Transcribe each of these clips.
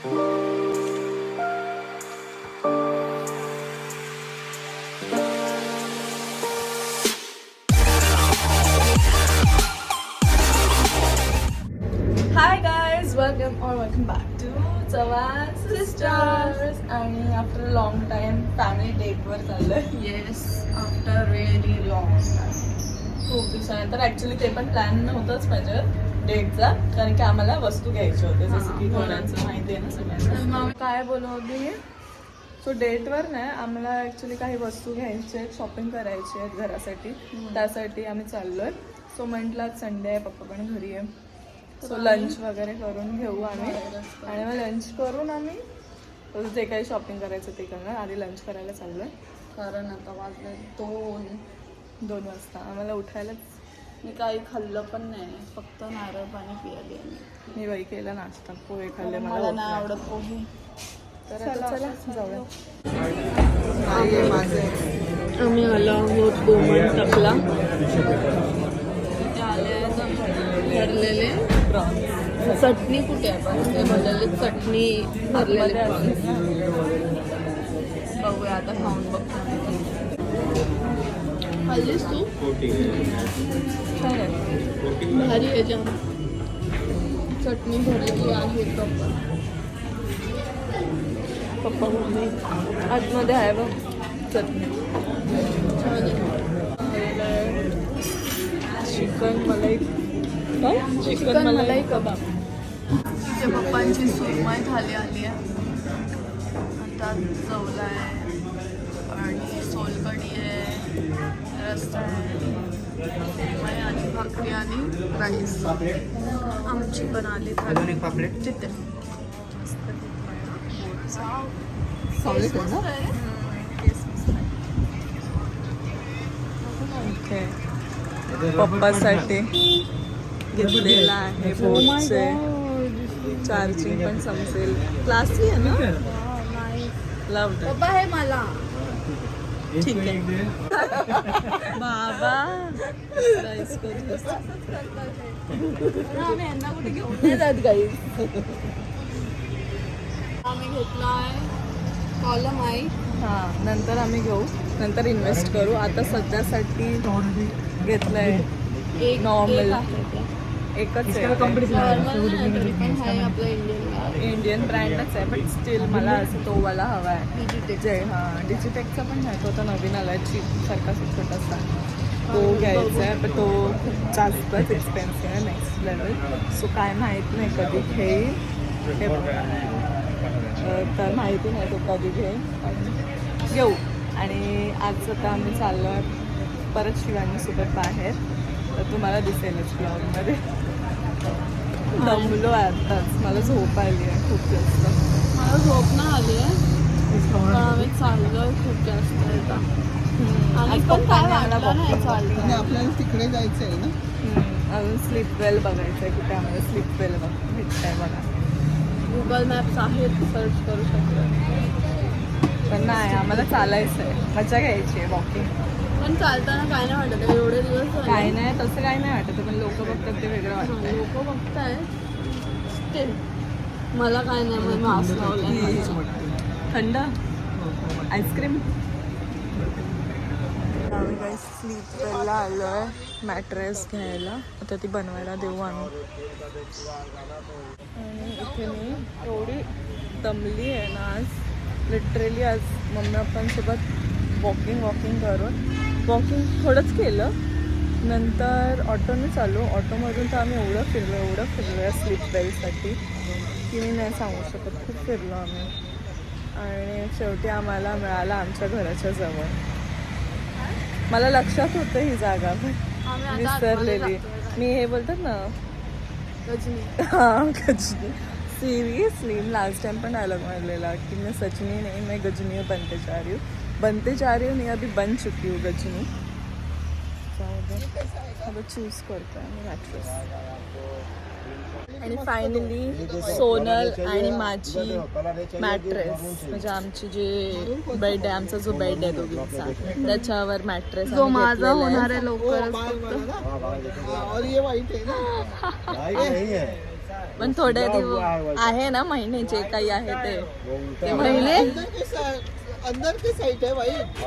Welcome और welcome back to Chavan sisters आणि after long time family डेटवर चाललोय येस आफ्टर व्हेरी लॉंग खूप दिवसानंतर. ऍक्च्युली ते पण प्लॅन नव्हतंच माझ्या डेटचा कारण की आम्हाला वस्तू घ्यायची होते. जसं की. कोणाचं माहिती आहे ना सगळ्यांना. काय मी सो डेटवर नाही आम्हाला ऍक्च्युली काही वस्तू घ्यायच्या आहेत शॉपिंग करायची आहेत घरासाठी. त्यासाठी आम्ही चाललोय. सो म्हटलं संडे आहे पप्पा पण घरी आहे. सो लंच वगैरे करून घेऊ आम्ही. आणि मग लंच करून आम्ही जे काही शॉपिंग करायचं ते करणार. आधी लंच करायला चाललोय. कारण आता वाजले दोन. दोन वाजता. आम्हाला उठायलाच मी काही खाल्लं पण नाही. फक्त नारळ पाणी पियाले मी बाई केला नाश्ता. पोहे खाल्ले मला नाही. आवडत पोहे. तर आता चला जाऊया. आम्ही आलो आहोत गोमन टकला भरलेले चटणी कुठे आहे? भरलेले चटणी भरलेले. बघूया आता खाऊन बघतो खाल्लीस तू? भारी आहे जाम. चटणी भरलेली आहे प्रॉपर पप्पा मम्मी आतमध्ये आहे बघ चटणी. छान आहे. चिकन मलाई. चिकन मलाई कबाब. इथे पप्पांची सुरमई थाली आली आहे. आता चवला आहे. आणि सोलकढी आहे. आणि भाकरी आणि राईस आमची पण आली. ओके पप्पासाठी घेतलेला आहे बोटचे चार्जिंग पण समजेल क्लासी आहे ना लव पप्पा हे मला. ठीक आहे. बाबा. जात काही आम्ही घेतला आहे कॉलम आहे. हा नंतर आम्ही घेऊ. नंतर इन्व्हेस्ट करू. आता सध्यासाठी घेतलंय एक Normal. एकच इंडियन ब्रँडच आहे. बट स्टील मला असं तो वाला हवा आहे. डिजिटेक जे हां डिजिटेकचा पण आहे तो आता नवीन आला आहे चीप सारखा छोटासा. तो घ्यायचा आहे पण तो खूप जास्तच एक्सपेन्सिव्ह आहे नेक्स्ट लेवल सो काय माहीत नाही कधी घेईल. हे तर माहिती नाही तो कधी घेईल. घेऊ आणि आज आता आम्ही चाललो आहे परत शिवानीसोबत बाहेर. तर तुम्हाला दिसेलच ब्लॉगमध्ये दमलो आहे आत्ताच. मला झोप आली आहे खूप जास्त. मला झोप नाही आली आहे. चाललोय खूप जास्त आता. आणि पण काय वाटलं नाही चाललं आपल्याला तिकडे जायचं आहे ना? हम्म, अजून स्लीप वेल बघायचं आहे कुठे आम्हाला. स्लीप वेल बघ. भेटतंय बघा. गुगल मॅप्स आहेत सर्च करू शकतो. पण नाही आम्हाला चालायचं आहे मजा घ्यायची आहे वॉकिंग पण चालताना काय नाही वाटत आहे. एवढे दिवस. काय नाही तसं काय नाही वाटत पण लोक बघतात ते वेगळं वाटतंय. लोक बघताय. मला काय नाही मग मास्क लावलाय थंड? आईस्क्रीम? आम्ही काही स्लीप वेलला आलो आहे मॅट्रेस घ्यायला. आता ती बनवायला देऊ आम्ही. आणि इथे मी एवढी दमली आहे ना आज. लिटरली आज मम्मी पप्पांसोबत वॉकिंग वॉकिंग करून. वॉकिंग थोडंच केलं. नंतर ऑटोने चालू. ऑटोमधून तर आम्ही एवढं फिरलो एवढं फिरलो या स्लीप वेलसाठी की मी नाही सांगू शकत. खूप फिरलो आम्ही. आणि शेवटी आम्हाला मिळाला आमच्या घराच्या जवळ. मला लक्षात होतं ही जागा. विसरलेली. मी हे बोलतात ना गजनी हाँ गजनी. सीरियसली लास्ट टाइम पण डायलॉग मारलेला कि मैं सजनी नहीं मैं गजनी बनते जा रही हूँ बनते जा रही हूँ नहीं अभी बन चुकी हूँ गजनी। चूज करतोय मी मॅट्रेस आणि फायनली सोनल आणि माझी मॅट्रेस म्हणजे आमची जी बेड आहे आमचा जो बेड आहे दोघींचा त्याच्यावर मॅट्रेस जो माझा होणार आहे लवकरच फक्त. और ये वाईट आहे ना. पण थोडे दिवस आहे ना महिने जे काही आहे ते. ते महिने? अंदर के साइड है वाइट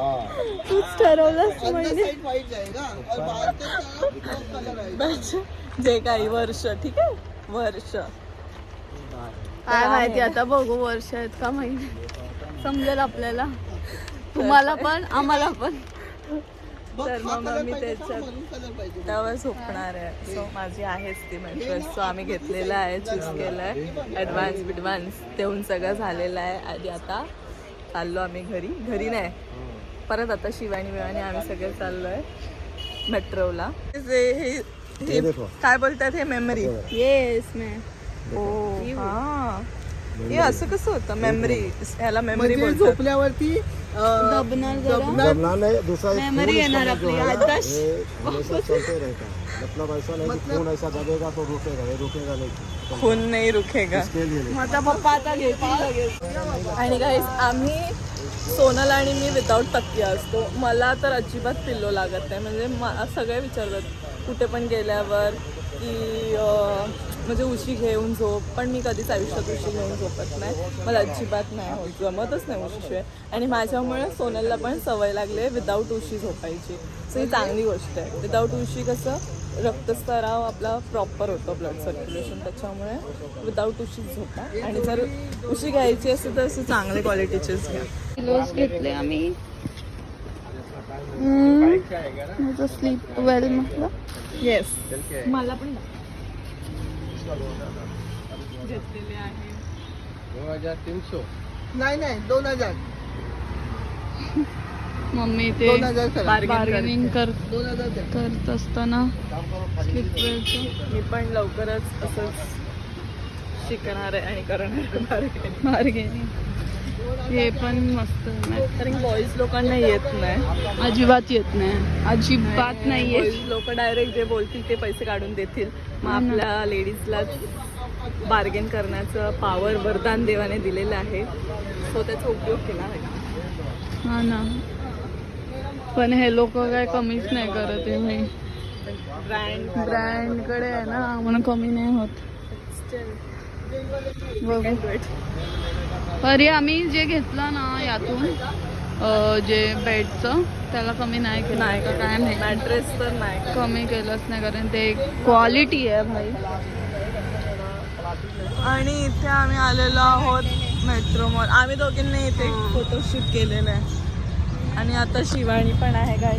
तूच ठरवलंस अंदर साइड वाइट जाएगा और बाहर के वो कलर आएगा? जे काही वर्ष ठीक आहे? वर्ष. काय माहिती आता बघू वर्ष आहेत का महिने समजेल आपल्याला. तुम्हाला पण आम्हाला पण. बघ, तर हा मग मी पाहिजे का? त्याच्यात- पाहिजे. त्यावर झोपणार आहे. सो माझी आहेच ती मेट्रेस सो आम्ही घेतलेला आहे चूज केलं आहे ॲडव्हान्स बिडव्हान्स देऊन सगळं झालेलं आहे. आणि आता चाललो आम्ही घरी. घरी नाही. परत आता शिवानी बिवानी आम्ही सगळे चाललो आहे मेट्रोला काय बोलतात हे मेमरी येस मॅ ओ हा. हे असं कसं होतं? मेमरी ह्याला मेमरी म्हणजे बोलतात. झोपल्यावरती अं, दबणार जरा. दबणार जमना नहीं दूसरा एक मेमोरी खून येणार इसका जो आपली, है ना, याददाश्त। ये हमेशा चलते रहता है मतलब ऐसा नहीं कि मतलब- खून ऐसा दबेगा तो रुकेगा ये रुकेगा नहीं. खून नाही रुखेगा इसके लिए नहीं माझा पप्पा आता घेतील लगेच. आणि गाईस आम्ही सोनल आणि मी विदाऊट तकिया असतो. मला तर अजिबात पिल्लो लागत नाही. म्हणजे मा- सगळे विचारतात कुठे पण गेल्यावर की म्हणजे उशी घेऊन झोप पण मी कधीच आयुष्यात उशी घेऊन झोपत नाही. मला अजिबात नाही होत जमतच नाही उशीशिवाय. आणि माझ्यामुळे सोनलला पण सवय लागली आहे विदाऊट उशी झोपायची. सो ही चांगली गोष्ट आहे. विदाऊट उशी कसं रक्तस्तराव आपला प्रॉपर होतो ब्लड सर्क्युलेशन त्याच्यामुळे विदाऊट उशी झोपा. आणि जर उशी घ्यायची असेल तर असे चांगले क्वालिटीचेच घ्या. घेतले आम्ही. माझं स्लीप वेल म्हटलं. येस मला पण घेतलेले आहे. नाही नाही दोन हजार. मम्मी ते हजार बार्गेनिंग कर हजार. करत असताना. स्लीप वेलचं मी पण लवकरच असंच शिकणार आहे आणि करणार बार्गेनिंग हे पण मस्त आहे. कारण बॉईज लोकांना येत नाही. अजिबात येत नाही. अजिबात नाही येत बॉईज लोक डायरेक्ट जे बोलतील ते पैसे काढून देतील. मग आपल्या लेडीजला बार्गेन करण्याचं पावर वरदान देवाने दिलेलं आहे. सो त्याचा उपयोग केला आहे. हा ना. पण हे लोक काय कमीच नाही करत आहे ब्रँड ब्रँडकडे आहे ना म्हणून कमी नाही होत. बघू. अरे आम्ही जे घेतलं ना यातून जे बेडचं त्याला कमी नाही केलं. नाही का काय नाही. मॅट्रेस तर नाही कमी केलंच नाही कारण ते क्वालिटी आहे भाई. आणि इथे आम्ही आलेलो आहोत मेट्रो मॉल आम्ही दोघींनी इथे फोटोशूट केलेलं आहे. आणि आता शिवाणी पण आहे काय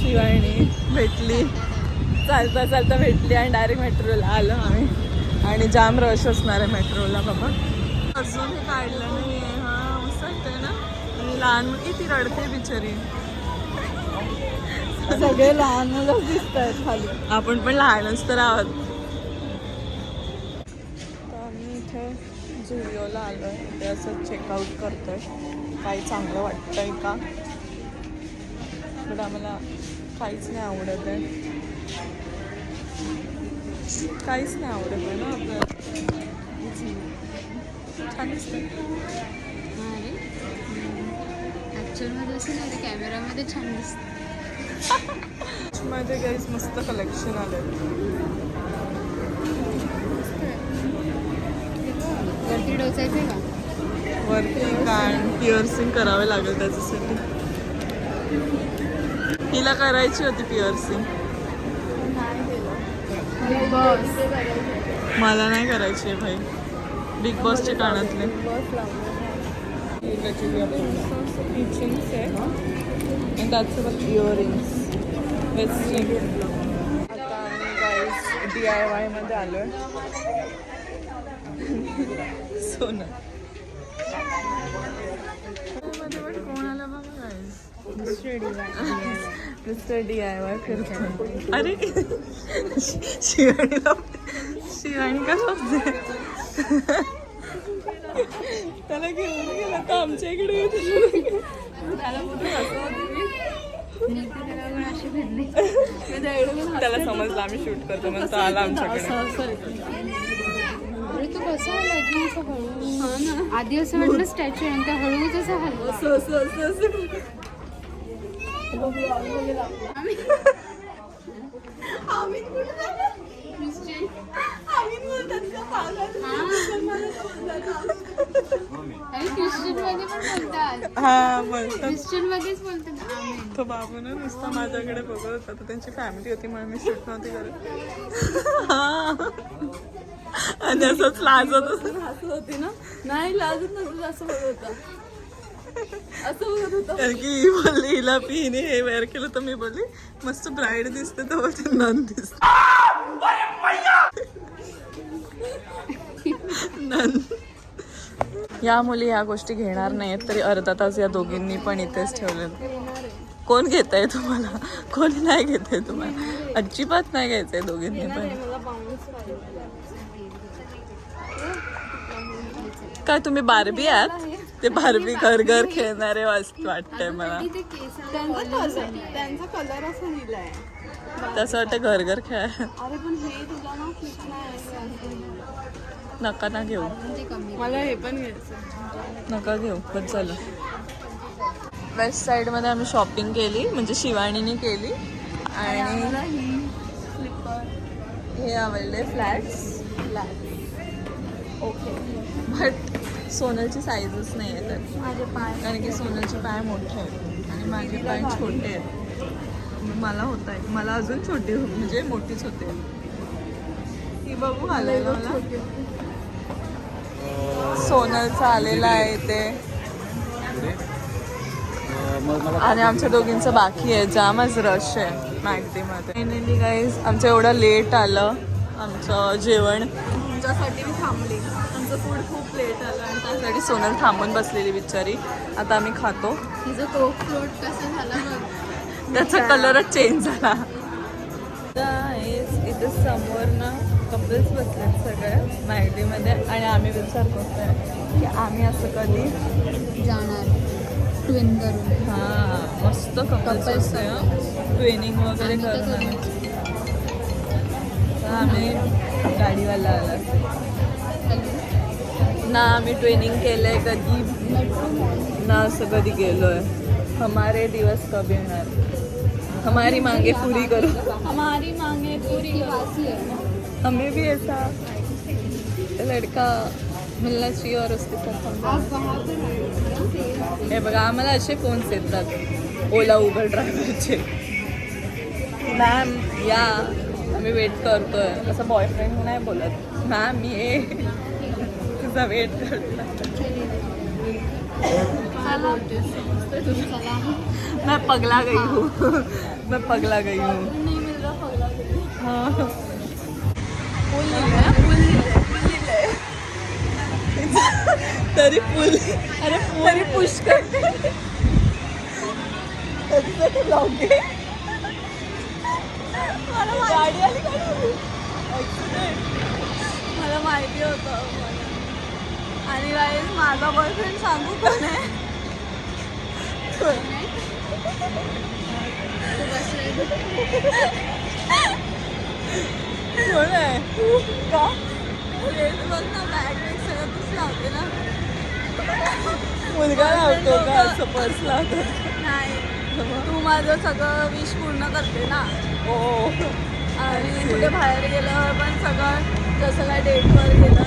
शिवाणी भेटली. चालता चालता भेटली आणि डायरेक्ट मेट्रोला आलो आम्ही. आणि जाम रश असणार आहे मेट्रोला बाबा. अजून हे काढलं नाही आहे हा मस्त वाटतंय ना? आणि लहान मुलगी ती रडते बिचारी. सगळे लहान मुलं दिसत आहेत खाली. आपण पण लहानच तर आहोत. तर आम्ही इथे झुडिओला आलो आहे इथे असं चेकआउट करतोय. काही चांगलं वाटतंय का? पण आम्हाला काहीच नाही आवडत आहे. काहीच नाही आवडत आहे ना आपल्याला छान दिसतंय. ॲक्च्युअलमध्ये असं नाही कॅमेरामध्ये छान दिसतं माझे गाईस मस्त कलेक्शन आलं वरती डोचायचं आहे का? वरती कान पिअर्सिंग करावे लागेल त्याच्यासाठी. हिला करायची होती पिअर्सिंग बस. मला नाही करायची आहे भाई बिग बॉसच्या कानातले. इचिंग्स आहे. त्याचसोबत इयरिंग्स आता आम्ही डी आय वायमध्ये आलो आहे सोनं मध्ये पण कोण आलं बघा guys mister D I Y अरे. शिवाणीला शिवाणी का त्याला घेऊन गेला तर आमच्या इकडे येतो त्याला समजलं आम्ही शूट करतो तो आला आमच्याकडे. अरे तो कसा आला की असं हळू? आधी असं वाटलं स्टॅच्यू आणि त्या हळूच असं हलवा. असं असं असं. हा बोलतात ख्रिश्चन तो बाबू ना नुसता माझ्याकडे बघत होता तर त्यांची फॅमिली होती म्हणून मी शूट नव्हती करत हा. आणि असंच लाजत होतं. हसत होती ना नाही लाजत नव्हतं असं बघत होता असं बघत कारण की ही बोलली हिला पीने हे वेअर केलं तर मी बोलली मस्त ब्राईड दिसते तर बोलते नन दिसते. नन. या मुली ह्या गोष्टी घेणार नाहीत तरी अर्धा तास या दोघींनी पण इथेच ठेवले कोण घेत आहे तुम्हाला? कोणी नाही घेत आहे तुम्हाला? अजिबात नाही घ्यायचंय दोघींनी पण. काय तुम्ही बारबी आहात? ते बारबी घर घर खेळणारे वाटतंय मला. त्यांचा कलर त्यांचा कलर असा दिलाय तसं वाटतं घर घर खेळाय अरे पण हे तुला ना फिट नाही नका ना घेऊ. म्हणजे मला हे पण घ्यायचं नका घेऊ पण चला वेस्ट साईडमध्ये आम्ही शॉपिंग केली म्हणजे शिवाणीने केली. आणि हे आवडले फ्लॅट्स बट सोनलची साईजच नाही आहे त्यात माझे पाय. कारण की सोनलचे पाय मोठे आहेत आणि माझे पाय छोटे आहेत. मला होत आहे. मला अजून छोटी हो- म्हणजे मोठीच होते. ही बघू आलेलं मला. सोनलचा आलेला आहे ते आणि आमच्या दोघींचं बाकी आहे. जामच रश आहे मॅगडीमध्ये फायनली गाईज आमचं एवढं लेट आलं. आमचं जेवण तुमच्यासाठी मी थांबली. आमचं फूड खूप लेट आलं आणि त्यासाठी सोनल थांबून बसलेली बिचारी. आता आम्ही खातो. तिचं कोक फ्लोट कसं झालं त्याचा कलरच चेंज झाला. इथे समोर ना कपल्स बसलेत सगळे मॅगडीमध्ये आणि आम्ही विचार करतोय की आम्ही असं कधी जाणार. ट्विन करून. हा मस्त कपल्स असते ट्रेनिंग वगैरे तर आम्ही गाडीवाला आला. ना आम्ही ट्रेनिंग केलंय कधी. ना असं कधी गेलोय. हमारे दिवस कभी येणार हमारी मांगे पूरी करो. हमारी मांगे पूरी आहे हमें भी ऐसा लड़का मिलना चाहिए और उसके साथ आए हे बघा आम्हाला असे फोन्स येतात. ओला उबर ड्रायव्हरचे मॅम या. आम्ही वेट करतोय. असं बॉयफ्रेंड नाही बोलत. मॅम ये तुझा वेट करतो मैं पगला गई हूँ. मैं पगला गई हूँ. हाँ. तरी पुल अरे तरी पुष्कळ. त्याच्यासाठी लॉगे. मला गाडी आली गाडी मला माहिती होतं. आणि गाईज माझा बॉयफ्रेंड सांगू कोण आहे कोण आहे? का? रेड बघ ना बॅग बॅग सगळं तूच लावते ना मुलगा लावतो का? असं पर्स लावतो नाही. तू माझं सगळं विश पूर्ण करते ना. ओ आणि कुठे बाहेर गेलं पण सगळं जसं काय डेटवर गेलं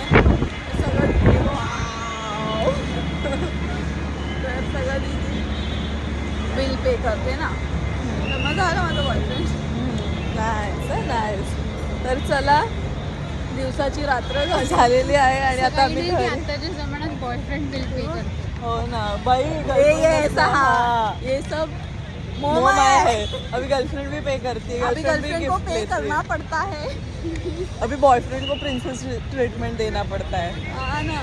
सगळं wow. तर सगळं दिदी बिल पे करते ना. तर मग झालं माझं बॉयफ्रेंड नाईस नाईस तर चला दिवसाची रात्र झालेली आहे आणि आता आम्ही आताच्या जमान्यात बॉयफ्रेंड बिल पे करतो. हो ना बाई ये हाँ। हाँ ये सब माया है है अभी गर्लफ्रेंड भी पे करती है अभी गर्लफ्रेंड को पे करना पड़ता है. अभी बॉयफ्रेंड को प्रिंसेस ट्रीटमेंट देना पड़ता है. हाँ ना.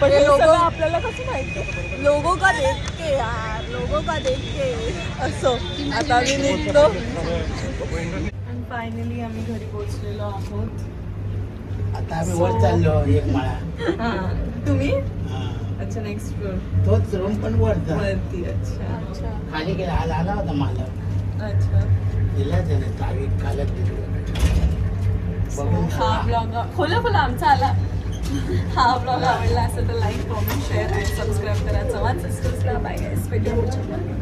पण ये लोगों- आपल्याला कसं माहिती लोगों का देख के यार लोगों का देख के. असो. आता आम्ही निघतो. आणि फायनली आम्ही घरी पोहोचलेलो आहोत. आता आम्ही वर चाललो एक माळा. हा. तुम्ही. अच्छा नेक्स्ट फ्लोर तोच रूम पण वरचा. वरती अच्छा. खाली गेला आज आला होता मला अच्छा. दिला त्याने चावी कालच दिली हा ब्लॉग खोला खोला आमचा आला. हा ब्लॉग आवडला असेल तर लाईक कॉमेंट शेअर आणि सबस्क्राईब करा. चव्हाण सिस्टर्सला बाय गाईस भेटू पुढच्या vlog मध्ये.